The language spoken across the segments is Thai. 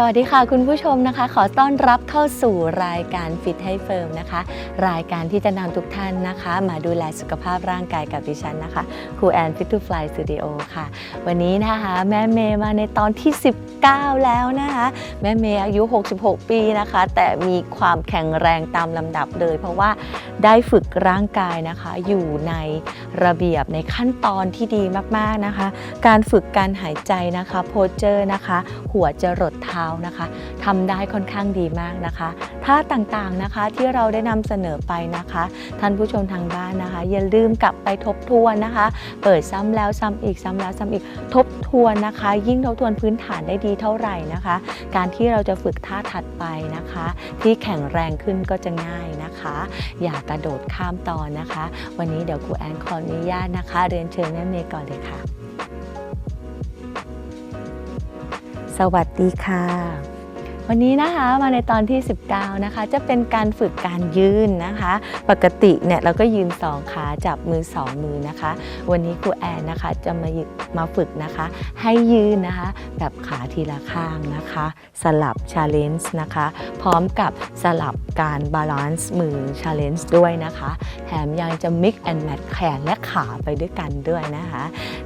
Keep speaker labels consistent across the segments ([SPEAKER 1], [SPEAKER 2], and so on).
[SPEAKER 1] สวัสดีค่ะคุณผู้ชมนะคะ ขอต้อนรับเข้าสู่รายการฟิตให้เฟิร์มนะคะ รายการที่จะนำทุกท่านนะคะ มาดูแลสุขภาพร่างกายกับดิฉันนะคะครูแอนฟิตทูฟลายสตูดิโอค่ะ วันนี้นะคะแม่เมย์มาในตอนที่ 19 แล้วนะคะ แม่เมย์อายุ 66 ปีนะคะ แต่มีความแข็งแรงตามลำดับเลย เพราะว่าได้ฝึกร่างกายนะคะ อยู่ในระเบียบในขั้นตอนที่ดีมากๆนะคะ การฝึกการหายใจนะคะโพเจอร์นะคะ หัวจะรดเท้านะคะทำได้ค่อนข้างดีมากนะคะท่าต่างๆนะคะที่เราได้นำเสนอไปนะคะ ท่านผู้ชมทางบ้านนะคะ อย่าลืมกลับไปทบทวนนะคะ เปิดซ้ำแล้วซ้ำอีกซ้ำแล้วซ้ำอีกทบทวนนะคะ ยิ่งทบทวนพื้นฐานได้ดีเท่าไหร่นะคะ การที่เราจะฝึกท่าถัดไปนะคะ ที่แข็งแรงขึ้นก็จะง่ายนะคะ อย่ากระโดดข้ามตอนนะคะ วันนี้เดี๋ยวครูแอนขออนุญาตนะคะ เรียนเชิญแม่เมย์ก่อนเลยค่ะ สวัสดีค่ะ วันนี้นะคะมาในตอนที่ 19 นะคะ จะเป็นการฝึกการยืนนะคะ ปกติเนี่ยเราก็ยืน2ขาจับมือ2มือนะคะ วันนี้ครูแอนนะคะจะมามาฝึกนะคะ ให้ยืนนะคะ แบบขาทีละข้างนะคะ สลับ challenge นะคะ พร้อมกับสลับการบาลานซ์มือ challenge ด้วยนะคะ แถมยังจะ mix and match แขนและขาไปด้วยกันด้วยนะคะ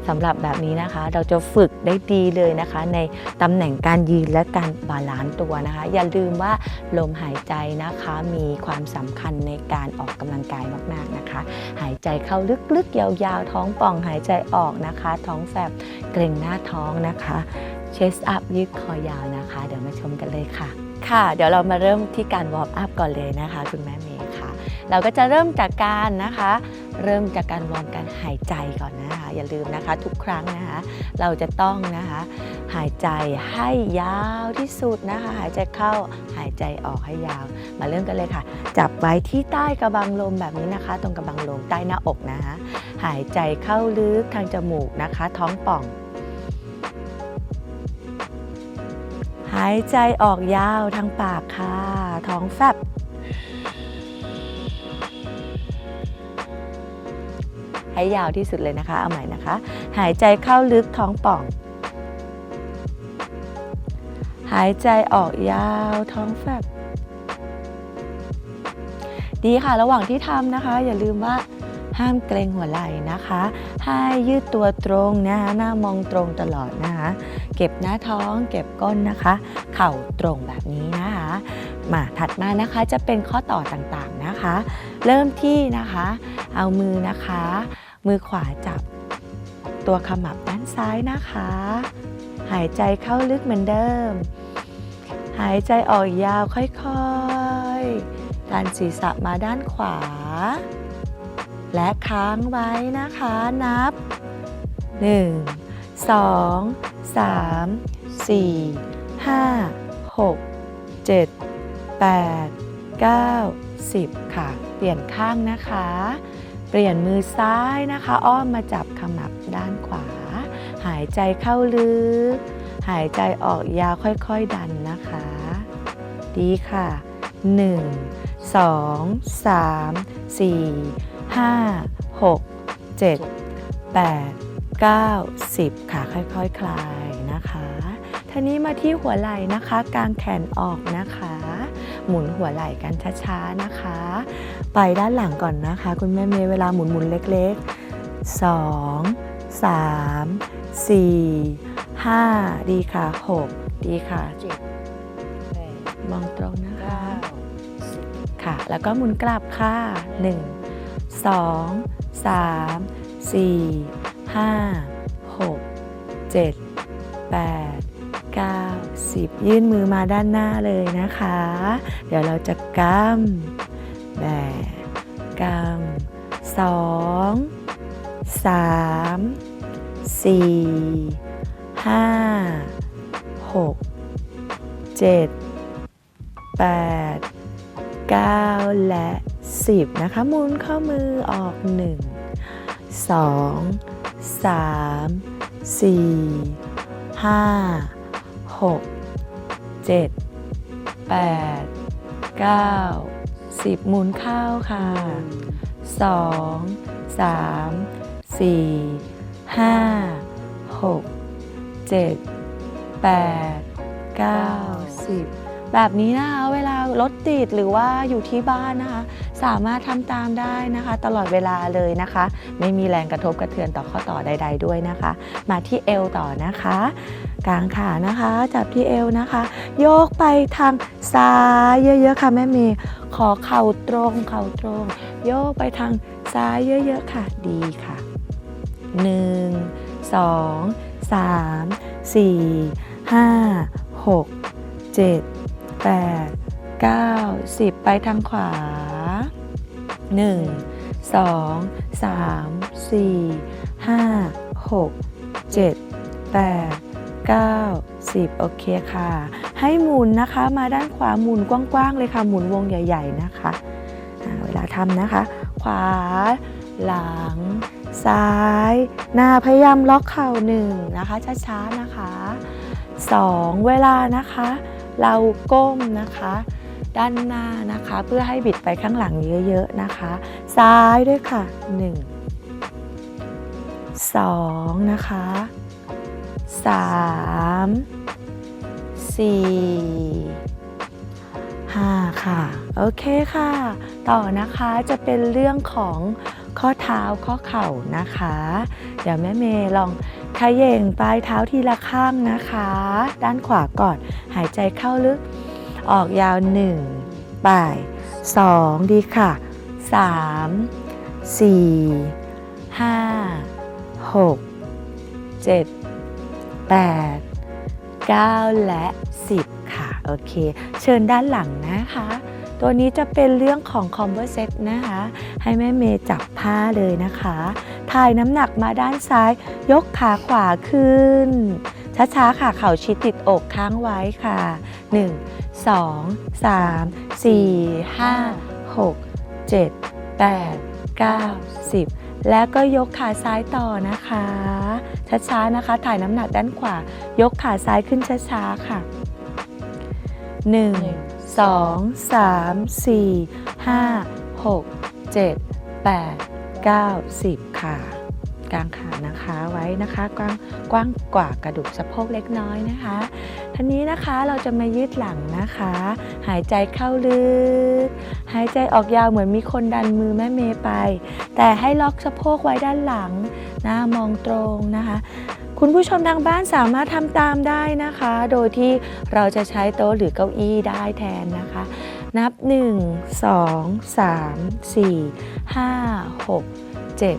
[SPEAKER 1] สำหรับแบบนี้นะคะเราจะฝึกได้ดีเลยนะคะ ในตำแหน่งการยืนและการบาลานซ์ตัวนะคะ อย่าลืมว่าลมหายใจนะคะมีความสำคัญในการออกกำลังกายมากๆนะคะ หายใจเข้าลึกๆ ยาวๆ ท้องป่องหายใจออกนะคะ ท้องแฟบเกร็งหน้าท้องนะคะเชสอัพยืดคอยาวนะคะ เดี๋ยวมาชมกันเลยค่ะ ค่ะ เดี๋ยวเรามาเริ่มที่การวอร์มอัพก่อนเลยนะคะ คุณแม่เมย์ค่ะ เราก็จะเริ่มจากการนะคะ เริ่มจากการวอร์มการหายใจก่อนนะคะ อย่าลืมนะคะทุกครั้งนะคะ เราจะต้องนะคะหายใจให้ยาวที่สุดนะคะ หายใจเข้าหายใจออกให้ยาว มาเริ่มกันเลยค่ะ จับไว้ที่ใต้กระบังลมแบบนี้นะคะ ตรงกระบังลมใต้หน้าอกนะคะหายใจเข้าลึกทางจมูกนะคะ ท้องป่อง หายใจออกยาวทางปากค่ะ ท้องแฟบ ให้ยาวที่สุดเลยนะคะ เอาใหม่นะคะ หายใจเข้าลึกท้องป่อง หายใจออกยาวท้องแฟบ ดีค่ะระหว่างที่ทำนะคะ อย่าลืมว่าห้ามเกรงหัวไหล่นะคะ ให้ยืดตัวตรงนะคะหน้ามองตรงตลอดนะคะ เก็บหน้าท้อง เก็บก้นนะคะ เข่าตรงแบบนี้นะคะ มาถัดมานะคะจะเป็นข้อต่อต่างๆนะคะ เริ่มที่นะคะ เอามือนะคะ มือขวาจับ ตัวขมับด้านซ้ายนะคะ หายใจเข้าลึกเหมือนเดิม หายใจออกยาวค่อยๆดันศีรษะมาด้านขวา และค้างไว้นะคะนับ 1 2 3 4 5 6 7 8 9 10 ค่ะ เปลี่ยนข้างนะคะ เปลี่ยนมือซ้ายนะคะ อ้อมมาจับขมับด้านขวา หายใจเข้าลึก หายใจออกยาวค่อยๆดันนะคะ ดีค่ะ 1 2 3 4 5 6 7 8 9 10 ค่ะ ค่อยๆ คลายนะคะทีนี้มาที่หัวไหล่นะคะ กางแขนออกนะคะ หมุนหัวไหล่กันช้าๆนะคะ ไปด้านหลังก่อนนะคะ คุณแม่เมย์เวลาหมุนๆเล็กๆสองสามสี่ห้าดีค่ะหกดีค่ะ
[SPEAKER 2] เจ็ดแปด
[SPEAKER 1] มองตรงนะคะ
[SPEAKER 2] เก้าสิบ
[SPEAKER 1] ค่ะ แล้วก็หมุนกลับค่ะ 1 2 3 4 5 6 7 8 9 10 ยื่นมือมาด้านหน้าเลยนะคะ เดี๋ยวเราจะกำแบ กำสองสามสี่ห้าหกเจ็ดแปด9และ 10 นะคะหมุนข้อมือออก 1 2 3 4 5 6 7 8 9 10หมุนเข้าค่ะ 2 3 4 5 6 7 8 9 10 แบบนี้นะคะ เวลารถติดหรือว่าอยู่ที่บ้านนะคะ สามารถทำตามได้นะคะ ตลอดเวลาเลยนะคะ ไม่มีแรงกระทบกระเทือนต่อข้อต่อใด ๆ ด้วยนะคะ มาที่เอวต่อนะคะ กลางขานะคะ จับที่เอวนะคะ โยกไปทางซ้ายเยอะ ๆ ค่ะแม่เมย์ขอเข่าตรงเข่าตรง โยกไปทางซ้ายเยอะ ๆ ค่ะดีค่ะ 1 2 3 4 5 6 7 8 9 10 ไปทางขวา 1 2 3 4 5 6 7 8 9 10 โอเคค่ะ ให้หมุนนะคะมาด้านขวาหมุนกว้างๆเลยค่ะ หมุนวงใหญ่ ๆนะคะ เวลาทำนะคะ ขวา หลัง ซ้าย หน้าพยายามล็อกเข่าหนึ่งนะคะช้าๆนะคะสองเวลานะคะ เราก้มนะคะด้านหน้านะคะ เพื่อให้บิดไปข้างหลังเยอะๆนะคะ ซ้ายด้วยค่ะ 1 2 นะคะ 3 4 5ค่ะ โอเคค่ะ ต่อนะคะจะเป็นเรื่องของข้อเท้าข้อเข่านะคะ เดี๋ยวแม่เมย์ลองเขย่งปลายเท้าทีละข้างนะคะ ด้านขวาก่อน หายใจเข้าลึก ออกยาว1ป่าย2ดีค่ะ3 4 5 6 7 8 9 และ 10 ค่ะ โอเค เชิญด้านหลังนะคะ ตัวนี้จะเป็นเรื่องของ Converse นะคะ ให้แม่เมย์จับผ้าเลยนะคะ ถ่ายน้ำหนักมาด้านซ้าย ยกขาขวาขึ้น ช้าๆ ค่ะ เข่าชิดติดอกค้างไว้ค่ะ 1 2 3 4 5 6 7 8 9 10 แล้วก็ยกขาซ้ายต่อนะคะ ช้าๆนะคะ ถ่ายน้ำหนักด้านขวา ยกขาซ้ายขึ้นช้าๆค่ะ 1 2 3 4 5 6 7 8 9 10 ค่ะ กลางขานะคะไว้นะคะกว้างกว้างกว่ากระดูกสะโพกเล็กน้อยนะคะทีนี้นะคะเราจะมายืดหลังนะคะ หายใจเข้าลึก หายใจออกยาวเหมือนมีคนดันมือแม่เมย์ไป แต่ให้ล็อกสะโพกไว้ด้านหลังหน้ามองตรงนะคะคุณผู้ชมทางบ้านสามารถทำตามได้นะคะ โดยที่เราจะใช้โต๊ะหรือเก้าอี้ได้แทนนะคะ นับ 1 2 3 4 5 6 7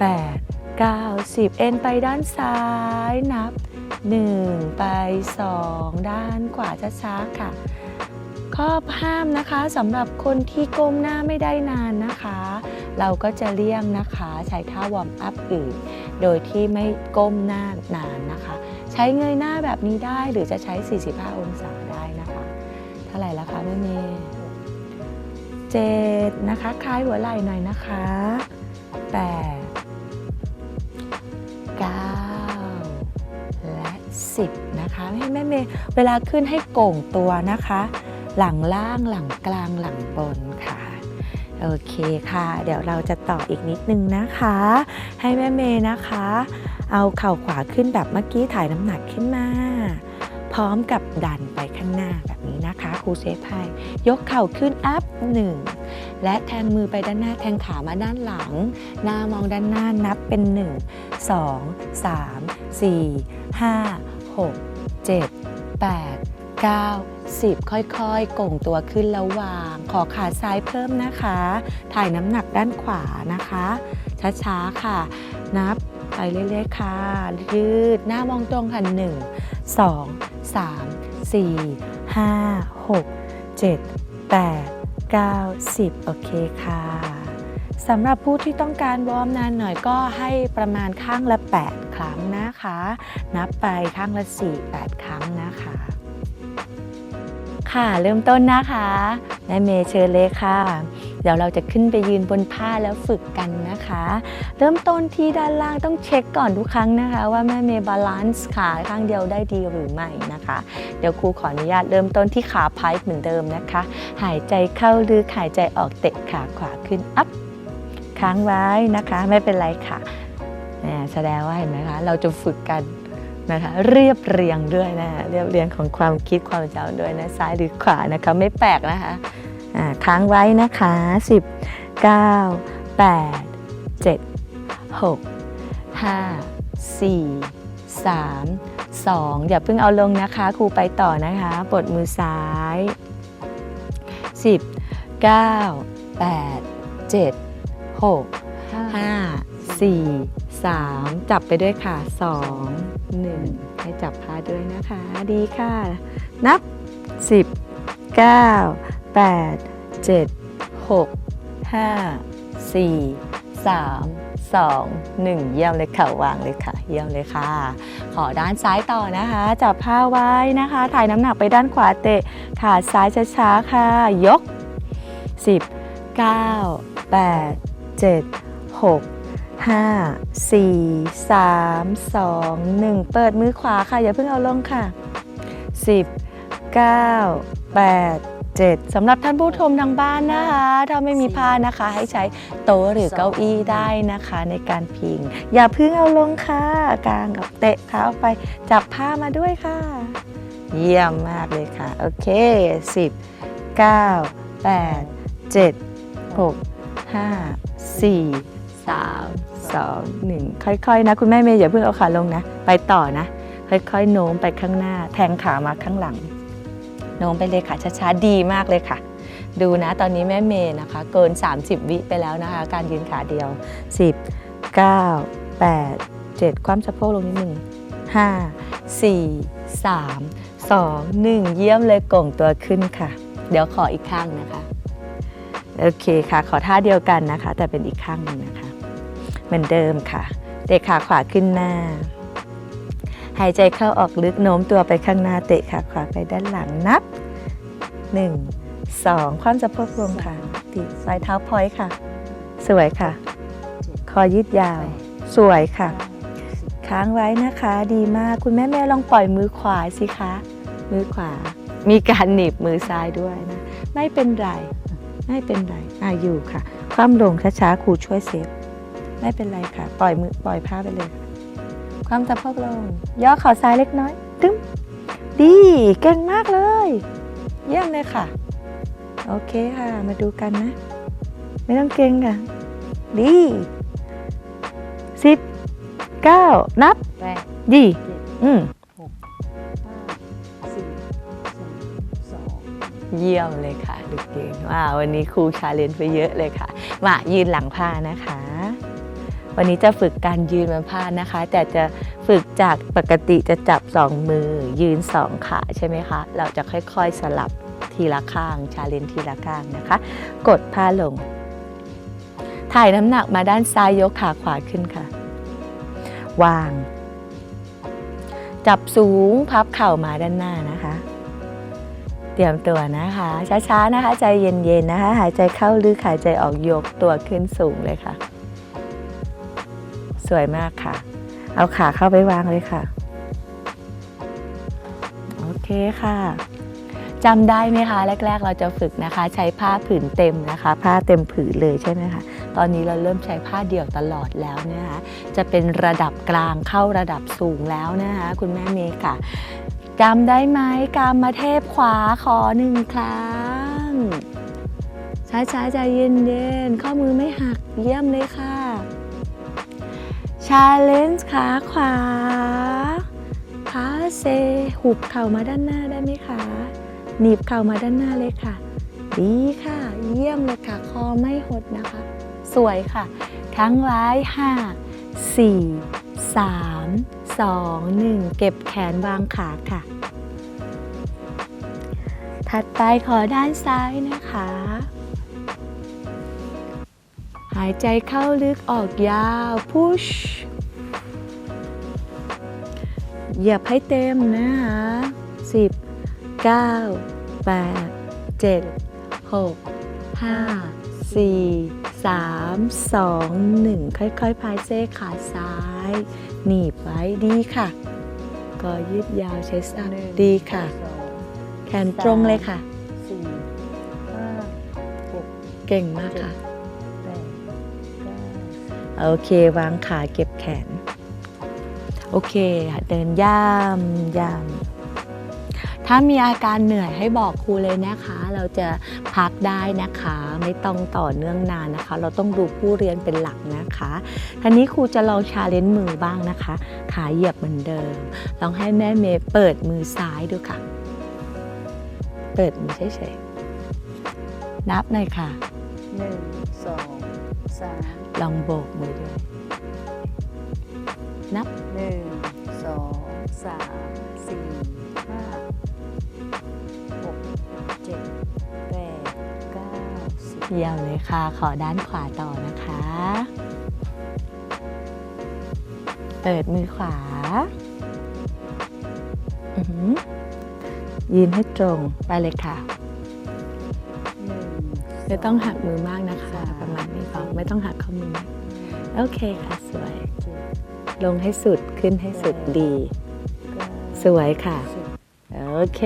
[SPEAKER 1] 8 90 เอ็นไปด้านซ้ายนับ 1 ไป 2 ด้านขวาช้าๆค่ะ ข้อห้ามนะคะสำหรับคนที่ก้มหน้าไม่ได้นานนะคะ เราก็จะเลี่ยงนะคะใช้ท่าวอร์มอัพอื่น โดยที่ไม่ก้มหน้านานนะคะ ใช้เงยหน้าแบบนี้ได้หรือจะใช้ 45 องศาได้นะคะ เท่าไหร่แล้วคะแม่เมย์เจ็ดนะคะคลายหัวไหล่หน่อยนะคะแปด 30 นะคะให้แม่เมย์เวลาขึ้นให้โก่งตัวนะคะ หลังล่างหลังกลางหลังบนค่ะโอเคค่ะ เดี๋ยวเราจะต่ออีกนิดนึงนะคะ ให้แม่เมย์นะคะ เอาเข่าขวาขึ้นแบบเมื่อกี้ถ่ายน้ำหนักขึ้นมา พร้อมกับดันไปข้างหน้าแบบนี้นะคะครูเซฟไพยกเข่าขึ้นอัพหนึ่งและแทงมือไปด้านหน้าแทงขามาด้านหลัง หน้ามองด้านหน้านับเป็น 1 2 3 4 5 6 7 8 9 10 ค่อยๆก่งตัวขึ้นแล้ววาง ขอขาซ้ายเพิ่มนะคะ ถ่ายน้ำหนักด้านขวานะคะ ช้าๆค่ะ นับไปเรื่อยๆค่ะ ยืดหน้ามองตรงค่ะ 1 2 3 4 5 6 7 8 9 10 โอเคค่ะสำหรับผู้ที่ต้องการวอร์มนานหน่อยก็ให้ประมาณข้างละ 8 นะคะ นับไปข้างละ4 8 ครั้งนะคะ ค่ะเริ่มต้นนะคะแม่เมย์เชิญเลยค่ะ เดี๋ยวเราจะขึ้นไปยืนบนผ้าแล้วฝึกกันนะคะ เริ่มต้นที่ด้านล่างต้องเช็คก่อนทุกครั้งนะคะ ว่าแม่เมย์บาลานซ์ขาข้างเดียวได้ดีหรือไม่นะคะ เดี๋ยวครูขออนุญาตเริ่มต้นที่ขาพายเหมือนเดิมนะคะ หายใจเข้าลึกหายใจออกเตะขาขวาขึ้นอัพค้างไว้นะคะ ไม่เป็นไรค่ะ แสดงว่าเห็นไหมคะเราจะฝึกกันนะคะเรียบเรียงด้วยนะเรียบเรียงของความคิดความจำด้วยนะซ้ายหรือขวานะคะไม่แปลกนะคะค้างไว้นะคะ 10 9 8 7 6 5 4 3 2 อย่าเพิ่งเอาลงนะคะครูไปต่อนะคะปลดมือซ้าย 10 9 8 7 6 5 4 3 จับไปด้วยค่ะ 2 1 ให้จับผ้าด้วยนะคะ ดีค่ะ นับ 10 9 8 7 6 5 4 3 2 1 เยี่ยมเลยค่ะ วางเลยค่ะ เยี่ยมเลยค่ะ ขอด้านซ้ายต่อนะคะ จับผ้าไว้นะคะ ถ่ายน้ำหนักไปด้านขวาเตะขาซ้ายช้าๆค่ะ ยก 10 9 8 7 6 5 4 3 2 1 เปิดมือขวาค่ะ อย่าเพิ่งเอาลงค่ะ 10 9 8 7สำหรับท่านผู้ชมทางบ้านนะคะ ถ้าไม่มีผ้านะคะให้ใช้โต๊ะหรือเก้าอี้ได้นะคะในการพิง อย่าเพิ่งเอาลงค่ะกางกับเตะเท้าไปจับผ้ามาด้วยค่ะ เยี่ยมมากเลยค่ะ โอเค 10 9 8 7 6 5 4 3 2 1ค่อยๆนะ คุณแม่เมย์อย่าเพิ่งเอาขาลงนะ ไปต่อนะ ค่อยๆโน้มไปข้างหน้า แทงขามาข้างหลัง โน้มไปเลยค่ะช้าๆดีมากเลยค่ะ ดูนะตอนนี้แม่เมย์นะคะ เกิน 30 วิไปแล้วนะคะ การยืนขาเดียว 10 9 8 7 ความสะโพกลงนิดหนึ่ง5 4 3 2 1เยี่ยมเลยก่งตัวขึ้นค่ะ เดี๋ยวขออีกข้างนะคะ โอเคค่ะ ขอท่าเดียวกันนะคะ แต่เป็นอีกข้างหนึ่งนะคะ เหมือนเดิมค่ะ เตะขาขวาขึ้นหน้า หายใจเข้าออกลึกโน้มตัวไปข้างหน้า เตะขาขวาไปด้านหลังนับ 1 2 ความสะโพกลงค่ะตีปลายเท้าพอยต์ค่ะ สวยค่ะ คอยืดยาว สวยค่ะ ค้างไว้นะคะ ดีมากคุณแม่แม่ลองปล่อยมือขวาสิคะ มือขวา มีการหนีบมือซ้ายด้วยนะ ไม่เป็นไร ไม่เป็นไร อะอยู่ค่ะ คว่ำลงช้าๆครูช่วยเซฟ ไม่เป็นไรค่ะ ปล่อยมือปล่อยผ้าไปเลยค่ะความสะโพกลง ย่อเข่าซ้ายเล็กน้อย ตึ้ม ดี เก่งมากเลย เยี่ยมเลยค่ะ โอเคค่ะ มาดูกันนะ ไม่ต้องเก่งค่ะ ดีสิบเก้านับ
[SPEAKER 2] แปด
[SPEAKER 1] ดี
[SPEAKER 2] เจ็ด
[SPEAKER 1] อืม
[SPEAKER 2] หกห้าสี่สามสอง
[SPEAKER 1] เยี่ยมเลยค่ะ ดูเก่งว้าววันนี้ครูชาเลนจ์ไปเยอะเลยค่ะ มายืนหลังผ้านะคะ วันนี้จะฝึกการยืนบนผ้านะคะ แต่จะฝึกจากปกติจะจับสองมือยืนสองขาใช่ไหมคะ เราจะค่อยๆสลับทีละข้างชาเลนทีละข้างนะคะ กดผ้าลง ถ่ายน้ำหนักมาด้านซ้ายยกขาขวาขึ้นค่ะ วาง จับสูงพับเข่ามาด้านหน้านะคะ เตรียมตัวนะคะ ช้าๆนะคะ ใจเย็นๆนะคะ หายใจเข้าลึกหายใจออกยกตัวขึ้นสูงเลยค่ะ สวยมากค่ะ เอาขาเข้าไปวางเลยค่ะ โอเคค่ะจำได้ไหมคะ แรก ๆ เราจะฝึกนะคะ ใช้ผ้าผืนเต็มนะคะ ผ้าเต็มผืนเลยใช่ไหมคะตอนนี้เราเริ่มใช้ผ้าเดี่ยวตลอดแล้วนะคะจะเป็นระดับกลางเข้าระดับสูงแล้วนะคะคุณแม่เมย์ค่ะจำได้ไหมกามมาเทพขวาขอหนึ่งครั้งช้าๆใจเย็นๆข้อมือไม่หักเยี่ยมเลยค่ะ ชาเลนจ์ขาขวาขาเซหุบเข่ามาด้านหน้าได้ไหมคะหนีบเข่ามาด้านหน้าเลยค่ะ ดีค่ะ เยี่ยมเลยค่ะ คอไม่หดนะคะ สวยค่ะ ทั้งไว้ห้าสี่สามสองหนึ่งเก็บแขนวางขาค่ะ ถัดไปขอด้านซ้ายนะคะ หายใจเข้าลึกออกยาว พุช เหยียบให้เต็มนะคะสิบเก้าแปดเจ็ดหกห้าสี่สามสองหนึ่งค่อยๆ พายเส้ขาซ้าย หนีบไว้ดีค่ะ ก็ยืดยาวใช้สักดีค่ะ
[SPEAKER 2] สอง
[SPEAKER 1] แขนตรงเลยค่ะ
[SPEAKER 2] สี่ห้าหก
[SPEAKER 1] เก่งมากค่ะ
[SPEAKER 2] แปดเก้า
[SPEAKER 1] โอเควางขาเก็บแขน โอเคเดินย่ำย่ำถ้ามีอาการเหนื่อยให้บอกครูเลยนะคะ เราจะพักได้นะคะ ไม่ต้องต่อเนื่องนานนะคะ เราต้องดูผู้เรียนเป็นหลักนะคะทีนี้ครูจะลองชาเลนจ์มือบ้างนะคะ ขาเหยียบเหมือนเดิม ลองให้แม่เมย์เปิดมือซ้ายดูค่ะ เปิดมือเฉยๆนับหน่อยค่ะ
[SPEAKER 2] หนึ่งสองสาม
[SPEAKER 1] ลองโบกมือด้วยนับ
[SPEAKER 2] หนึ่งสองสามสี่ห้าหกเจ็ดแปดเก้าสิบ
[SPEAKER 1] เยี่ยมเลยค่ะ ขอด้านขวาต่อนะคะ เปิดมือขวาอือหือยืนให้ตรงไปเลยค่ะ
[SPEAKER 2] หนึ่ง
[SPEAKER 1] ไม่ต้องหักมือมากนะคะ ไม่ต้องหักข้อมือ โอเคค่ะ สวย ลงให้สุดขึ้นให้สุดดี สวยค่ะ โอเค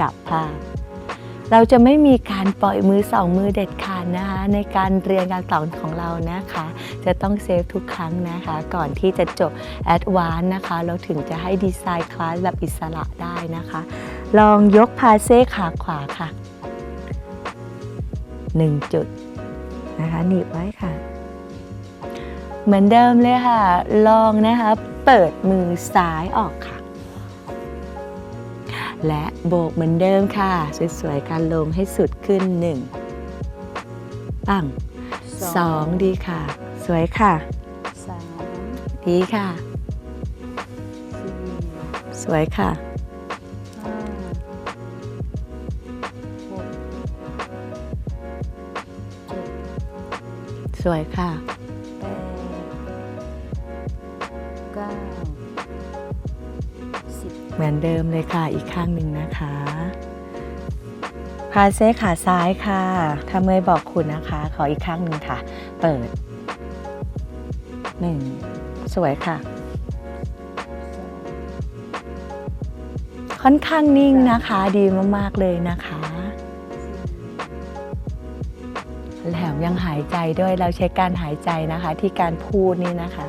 [SPEAKER 1] จับผ้าเราจะไม่มีการปล่อยมือสองมือเด็ดขาดนะคะ ในการเรียนการสอนของเรานะคะ จะต้องเซฟทุกครั้งนะคะ ก่อนที่จะจบแอดวานนะคะ เราถึงจะให้ดีไซน์คลาสแบบอิสระได้นะคะ ลองยกพาเซ่ขาขวาค่ะ1จุด นะคะหนีบไว้ค่ะ เหมือนเดิมเลยค่ะ ลองนะคะเปิดมือซ้ายออกค่ะ และโบกเหมือนเดิมค่ะ สวยๆการลงให้สุดขึ้นหนึ่งปังสองดีค่ะ สวยค่ะ
[SPEAKER 2] สาม
[SPEAKER 1] ดีค่ะ
[SPEAKER 2] สี่
[SPEAKER 1] สวยค่ะ วยค่ะ
[SPEAKER 2] แปดเก้าสิบ
[SPEAKER 1] เหมือนเดิมเลยค่ะอีกข้างหนึ่งนะคะพาเซ่ขาซ้ายค่ะถ้าเมื่อยบอกคุณนะคะ ขออีกข้างหนึ่งค่ะ เปิดหนึ่งสวยค่ะ
[SPEAKER 2] สอง
[SPEAKER 1] ค่อนข้างนิ่งนะคะ ดีมากๆเลยนะคะ หายใจด้วยเราใช้การหายใจนะคะ ที่การพูดนี่นะคะ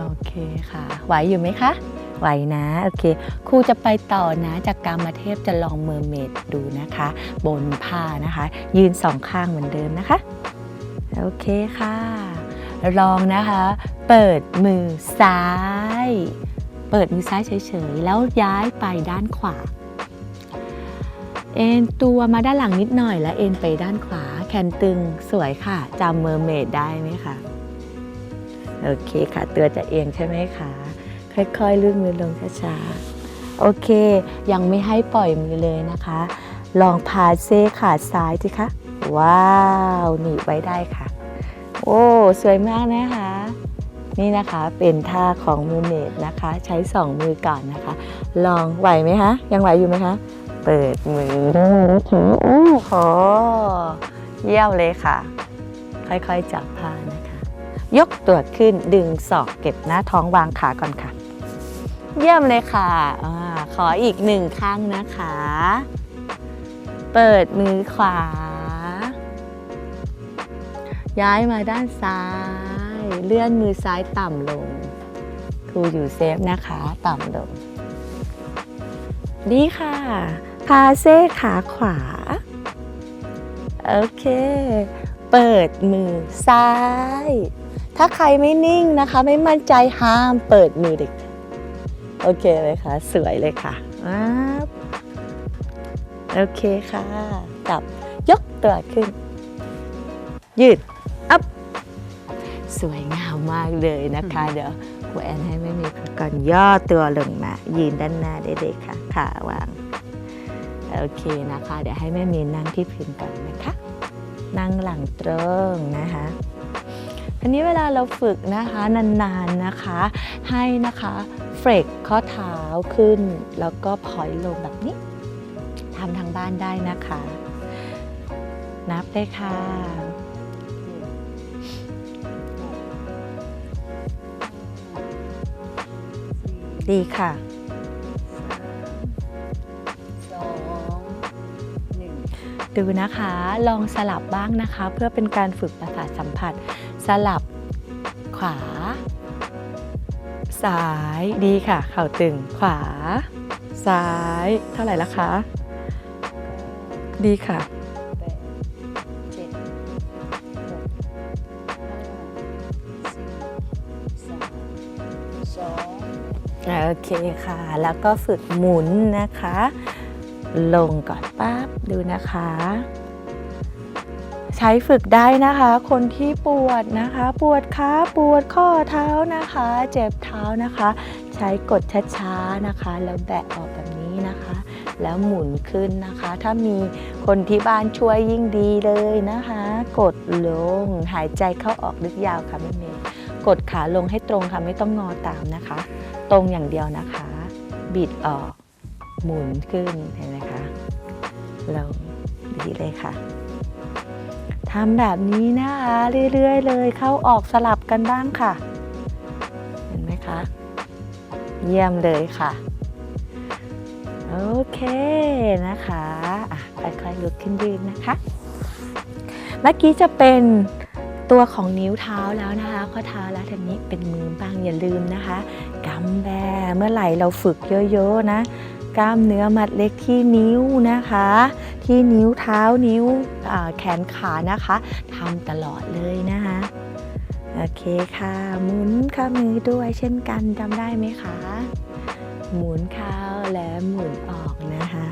[SPEAKER 1] โอเคค่ะ ไหวอยู่ไหมคะไหวนะ โอเคครูจะไปต่อนะ จากกรรมเทพจะลองเมอร์เมดดูนะคะ บนผ้านะคะ ยืนสองข้างเหมือนเดิมนะคะ โอเคค่ะ ลองนะคะ เปิดมือซ้าย เปิดมือซ้ายเฉยๆ แล้วย้ายไปด้านขวา เอ็นตัวมาด้านหลังนิดหน่อยแล้วเอ็นไปด้านขวา แขนตึงสวยค่ะจำเมอร์เมดได้ไหมคะ โอเคค่ะ ตัวจะเอียงใช่ไหมคะ ค่อยๆ ลื่นมือลงช้าๆ โอเค ยังไม่ให้ปล่อยมือเลยนะคะ ลองพาเซ่ขาซ้ายสิคะ ว้าว หนีไว้ได้ค่ะ โอ้สวยมากนะคะ นี่นะคะเป็นท่าของมือเมดนะคะ ใช้สองมือก่อนนะคะ ลองไหวไหมคะ ยังไหวอยู่ไหมคะ เปิดมือนะคะโอ้โหเยี่ยมเลยค่ะ ค่อยๆจับผ้านะคะ ยกตัวขึ้นดึงศอกเก็บหน้าท้องวางขาก่อนค่ะ เยี่ยมเลยค่ะอขออีกหนึ่งข้างนะคะ เปิดมือขวา ย้ายมาด้านซ้าย เลื่อนมือซ้ายต่ำลงครูอยู่เซฟนะคะ ต่ำลง ดีค่ะ พาเซ่ขาขวา โอเค เปิดมือซ้าย ถ้าใครไม่นิ่งนะคะ ไม่มั่นใจห้ามเปิดมือเด็ก โอเคเลยค่ะ สวยเลยค่ะอ๊าบโอเคค่ะกลับยกตัวขึ้น ยืด สวยงามมากเลยนะคะ เดี๋ยวครูแอนให้ไม่มีพักก่อนย่อตัวลงมา ยืนด้านหน้าได้เลยค่ะขาวางโอเคนะคะ เดี๋ยวให้แม่เมีนั่งที่พื้นก่อนนะคะ นั่งหลังตรงนะคะทีนี้เวลาเราฝึกนะคะนานๆนะคะ ให้นะคะเฟรกข้อเท้าขึ้น แล้วก็พอยลงแบบนี้ทำทางบ้านได้นะคะ นับเลยค่ะ ดีค่ะ
[SPEAKER 2] สองหนึ่ง
[SPEAKER 1] ดูนะคะลองสลับบ้างนะคะ เพื่อเป็นการฝึกประสาทสัมผัส สลับขวา ซ้ายดีค่ะ เข่าตึงขวา ซ้าย เท่าไหร่ละคะ ดีค่ะ
[SPEAKER 2] เค
[SPEAKER 1] ค่ะ แล้วก็ฝึกหมุนนะคะ ลงก่อนปั๊บดูนะคะ ใช้ฝึกได้นะคะ คนที่ปวดนะคะ ปวดขาปวดข้อเท้านะคะ เจ็บเท้านะคะ ใช้กดช้าๆนะคะ แล้วแบะออกแบบนี้นะคะ แล้วหมุนขึ้นนะคะ ถ้ามีคนที่บ้านช่วยยิ่งดีเลยนะคะ กดลงหายใจเข้าออกลึกยาวค่ะแม่เมย์กดขาลงให้ตรงค่ะไม่ต้องงอตามนะคะ ตรงอย่างเดียวนะคะ บิดออกหมุนขึ้นเห็นไหมคะลงดีเลยค่ะทำแบบนี้นะคะเรื่อยๆ เลยเข้าออกสลับกันบ้างค่ะ เห็นไหมคะเยี่ยมเลยค่ะ โอเคนะคะอะค่อยๆลุกขึ้นยืนนะคะ เมื่อกี้จะเป็น ตัวของนิ้วเท้าแล้วนะคะข้อเท้าแล้วทีนี้เป็นมือบ้างอย่าลืมนะคะกำแบเมื่อไหร่เราฝึกเยอะๆนะ กล้ามเนื้อมัดเล็กที่นิ้วนะคะ ที่นิ้วเท้านิ้วแขนขานะคะทำตลอดเลยนะคะโอเคค่ะ หมุนข้ามือด้วยเช่นกันจำได้ไหมคะหมุนเข้าและหมุนออกนะคะ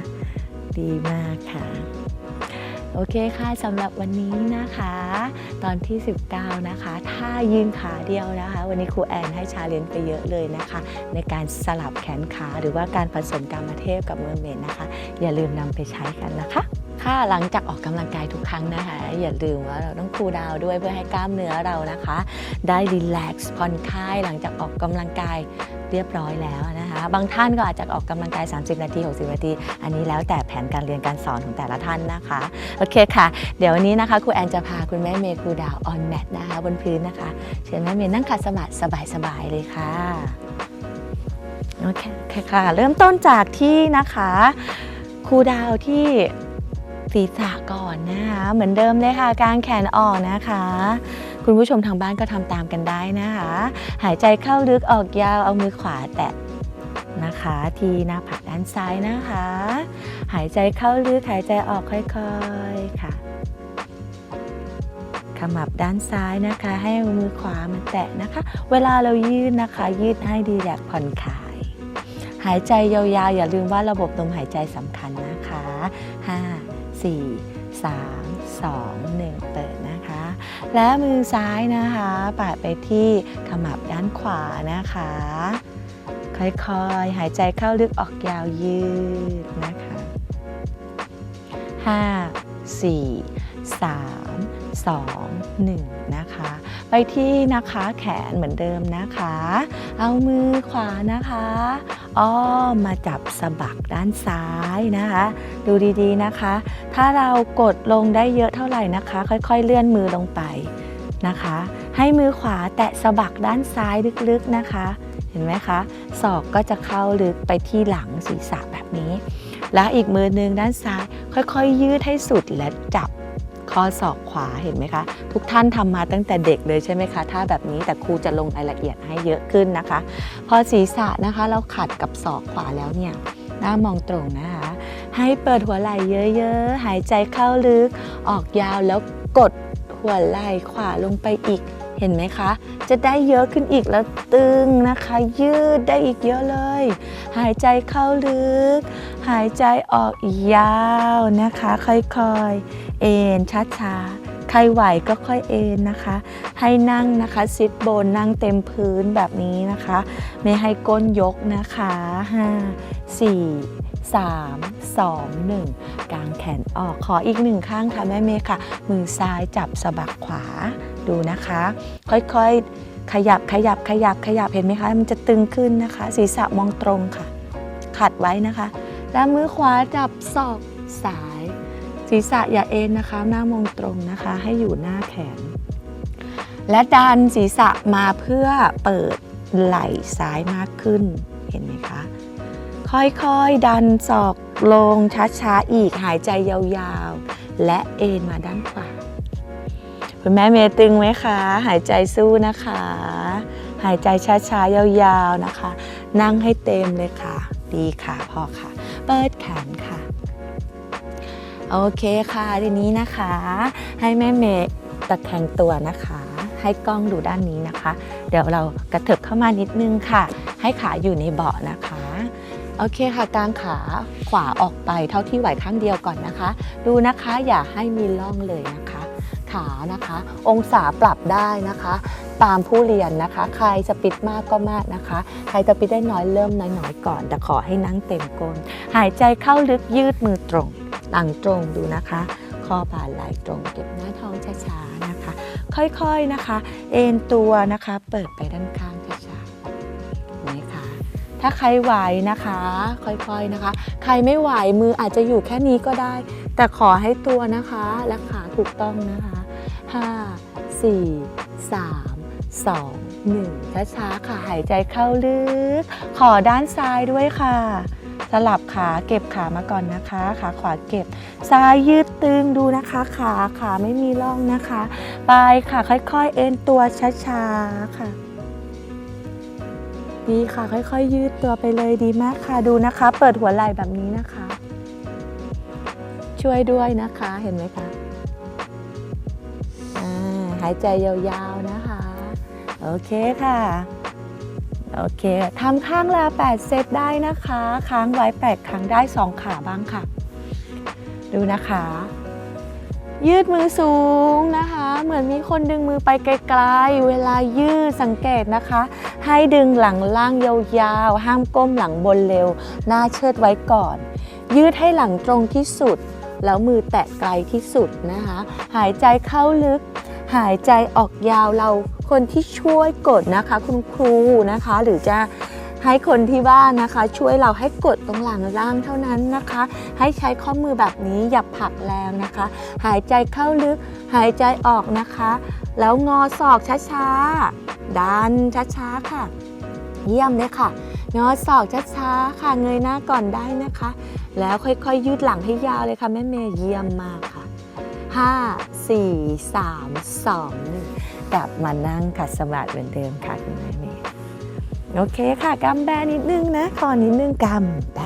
[SPEAKER 1] ดีมากค่ะ โอเคค่ะสำหรับวันนี้นะคะ ตอนที่ 19 นะคะ ถ้ายืนขาเดียวนะคะ วันนี้ครูแอนให้ชาเลนจ์ไปเยอะเลยนะคะ ในการสลับแขนขาหรือว่าการผสมกรรมเทพกับเมอร์เมดนะคะ อย่าลืมนำไปใช้กันนะคะค่ะหลังจากออกกำลังกายทุกครั้งนะคะ อย่าลืมว่าเราต้องคูลดาวด้วยเพื่อให้กล้ามเนื้อเรานะคะ ได้รีแลกซ์ผ่อนคลายหลังจากออกกำลังกาย เรียบร้อยแล้วนะคะบางท่านก็อาจจะออกกำลังกาย 30 นาที 60 นาที อันนี้แล้วแต่แผนการเรียนการสอนของแต่ละท่านนะคะโอเคค่ะ เดี๋ยววันนี้นะคะครูแอนจะพาคุณแม่เมย์ครูดาวออนแมทนะคะบนพื้นนะคะเชิญแม่เมย์นั่งขัดสมาธิสบายๆเลยค่ะโอเคค่ะ เริ่มต้นจากที่นะคะครูดาวที่ศีรษะก่อนนะคะเหมือนเดิมเลยค่ะกางแขนออกนะคะ คุณผู้ชมทางบ้านก็ทำตามกันได้นะคะ หายใจเข้าลึกออกยาวเอามือขวาแตะนะคะที่หน้าผากด้านซ้ายนะคะ หายใจเข้าลึกหายใจออกค่อยๆค่ะขมับด้านซ้ายนะคะ ให้มือขวามาแตะนะคะ เวลาเรายืดนะคะ ยืดให้ดีแลกผ่อนคลาย หายใจยาวๆ อย่าลืมว่าระบบลมหายใจสำคัญนะคะ 5 4 3 2 และมือซ้ายนะคะ ปาดไปที่ขมับด้านขวานะคะ ค่อยๆ หายใจเข้าลึกออกยาวยืดนะคะ 5 4 3 2 1 นะคะ ไปที่นะคะแขนเหมือนเดิมนะคะ เอามือขวานะคะ อ้อมมาจับสะบักด้านซ้ายนะคะ ดูดีๆนะคะ ถ้าเรากดลงได้เยอะเท่าไหร่นะคะ ค่อยๆเลื่อนมือลงไปนะคะ ให้มือขวาแตะสะบักด้านซ้ายลึกๆนะคะ เห็นไหมคะศอกก็จะเข้าลึกไปที่หลังศีรษะแบบนี้ แล้วอีกมือหนึ่งด้านซ้าย ค่อยๆ ยืดให้สุดและจับ ข้อศอกขวาเห็นไหมคะ ทุกท่านทำมาตั้งแต่เด็กเลยใช่ไหมคะถ้าแบบนี้แต่ครูจะลงรายละเอียดให้เยอะขึ้นนะคะ พอศีรษะนะคะเราขัดกับศอกขวาแล้วเนี่ยหน้ามองตรงนะคะ ให้เปิดหัวไหล่เยอะๆ หายใจเข้าลึกออกยาวแล้วกดหัวไหล่ขวาลงไปอีก ห็นไหมคะ จะได้เยอะขึ้นอีกแล้วตึงนะคะ ยืดได้อีกเยอะเลย หายใจเข้าลึก หายใจออกยาวนะคะ ค่อยๆ เอ็นช้าๆใครไหวก็ค่อยเอ็นนะคะ ให้นั่งนะคะซิดโบนนั่งเต็มพื้นแบบนี้นะคะ ไม่ให้ก้นยกนะคะ 5 4 3 2 1 กางแขนออกขออีกหนึ่งข้างค่ะแม่เมย์ค่ะ มือซ้ายจับสะบักขวา ดูนะคะ ค่อยๆ ขยับขยับขยับขยับเห็นไหมคะ มันจะตึงขึ้นนะคะ ศีรษะมองตรงค่ะ ขัดไว้นะคะ แล้วมือขวาจับศอกซ้าย ศีรษะอย่าเอ็นนะคะ หน้ามองตรงนะคะ ให้อยู่หน้าแขน และดันศีรษะมาเพื่อเปิดไหล่ซ้ายมากขึ้น เห็นไหมคะ ค่อยๆ ดันศอกลงช้าๆ อีกหายใจยาวๆ และเอ็นมาด้านขวา คุณแม่เมย์ตึงไหมคะ หายใจสู้นะคะ หายใจช้าๆ ยาวๆนะคะ นั่งให้เต็มเลยค่ะ ดีค่ะพอค่ะ เปิดแขนค่ะ โอเคค่ะทีนี้นะคะ ให้แม่เมย์ตะแคงตัวนะคะ ให้กล้องดูด้านนี้นะคะ เดี๋ยวเรากระเถิบเข้ามานิดนึงค่ะ ให้ขาอยู่ในเบาะนะคะโอเคค่ะกางขาขวาออกไปเท่าที่ไหวข้างเดียวก่อนนะคะ ดูนะคะอย่าให้มีร่องเลยนะคะ ขานะคะ องศาปรับได้นะคะ ตามผู้เรียนนะคะ ใครจะปิดมากก็มากนะคะ ใครจะปิดได้น้อยเริ่มน้อยๆก่อน แต่ขอให้นั่งเต็มก้นหายใจเข้าลึกยืดมือตรงหลังตรงดูนะคะคอบ่าไหล่ตรงเก็บหน้าท้องช้าๆนะคะ ค่อยๆนะคะ เอ็นตัวนะคะ เปิดไปด้านข้าง ถ้าใครไหวนะคะ ค่อยๆนะคะ ใครไม่ไหวมืออาจจะอยู่แค่นี้ก็ได้ แต่ขอให้ตัวนะคะและขาถูกต้องนะคะ 5 4 3 2 1ช้าๆค่ะหายใจเข้าลึก ขอด้านซ้ายด้วยค่ะ สลับขาเก็บขามาก่อนนะคะ ขาขวาเก็บ ซ้ายยืดตึงดูนะคะ ขาขาไม่มีร่องนะคะไปค่ะค่อยๆ เอ็นตัวช้าๆค่ะ ดีค่ะ ค่อยๆ ยืดตัวไปเลยดีมากค่ะดูนะคะ เปิดหัวไหล่แบบนี้นะคะ ช่วยด้วยนะคะเห็นไหมคะอ่าหายใจยาวๆนะคะ โอเคค่ะ โอเคทำข้างละ8เซตได้นะคะ ค้างไว้ 8 ครั้งได้ 2 ขาบ้างค่ะ ดูนะคะ ยืดมือสูงนะคะ เหมือนมีคนดึงมือไปไกลๆ เวลายืดสังเกตนะคะ ให้ดึงหลังล่างยาวๆ ห้ามก้มหลังบนเร็ว หน้าเชิดไว้ก่อน ยืดให้หลังตรงที่สุด แล้วมือแตะไกลที่สุดนะคะ หายใจเข้าลึก หายใจออกยาวเราคนที่ช่วยกดนะคะ คุณครูนะคะ หรือจะ ให้คนที่บ้านนะคะ ช่วยเราให้กดตรงหลังล่างเท่านั้นนะคะ ให้ใช้ข้อมือแบบนี้อย่าผลักแรงนะคะ หายใจเข้าลึกหายใจออกนะคะ แล้วงอศอกช้าๆ ดันช้าๆค่ะ เยี่ยมเลยค่ะงอศอกช้าๆค่ะเงยหน้าก่อนได้นะคะ แล้วค่อยๆยืดหลังให้ยาวเลยค่ะแม่เมย์เยี่ยมมากค่ะ 5 4 3 2 1กลับมานั่งขัดสมาธิเหมือนเดิมค่ะคุณแม่เม โอเคค่ะกำแบนิดนึงนะขอนิดนึงกำแบ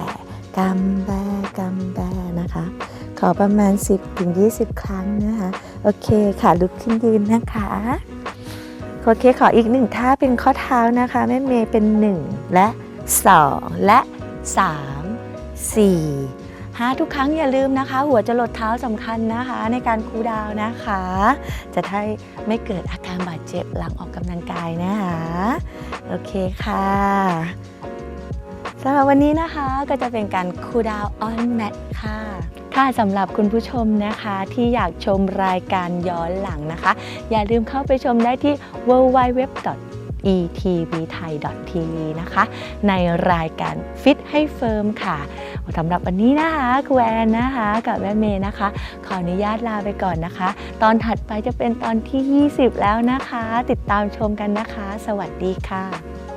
[SPEAKER 1] กำแบกำแบนะคะ ขอประมาณ 10ถึง20 ครั้งนะคะ โอเคค่ะลุกขึ้นยืนนะคะโอเคขออีกหนึ่งท่าเป็นข้อเท้านะคะแม่เมย์เป็น 1 และ 2 และ 3 4 5ทุกครั้งอย่าลืมนะคะ หัวจะหลดเท้าสำคัญนะคะ ในการคูลดาวนะคะ จะได้ไม่เกิดอาการบาดเจ็บหลังออกกำลังกายนะคะ โอเคค่ะสำหรับวันนี้นะคะก็จะเป็นการคูลดาวออนแมทค่ะค่ะสำหรับคุณผู้ชมนะคะที่อยากชมรายการย้อนหลังนะคะ อย่าลืมเข้าไปชมได้ที่ www etvthai.tv นะคะ ในรายการฟิตให้เฟิร์มค่ะสำหรับวันนี้นะคะครูแอนนะคะ กับแม่เมย์นะคะ ขออนุญาตลาไปก่อนนะคะ ตอนถัดไปจะเป็นตอนที่ 20 แล้วนะคะ ติดตามชมกันนะคะ สวัสดีค่ะ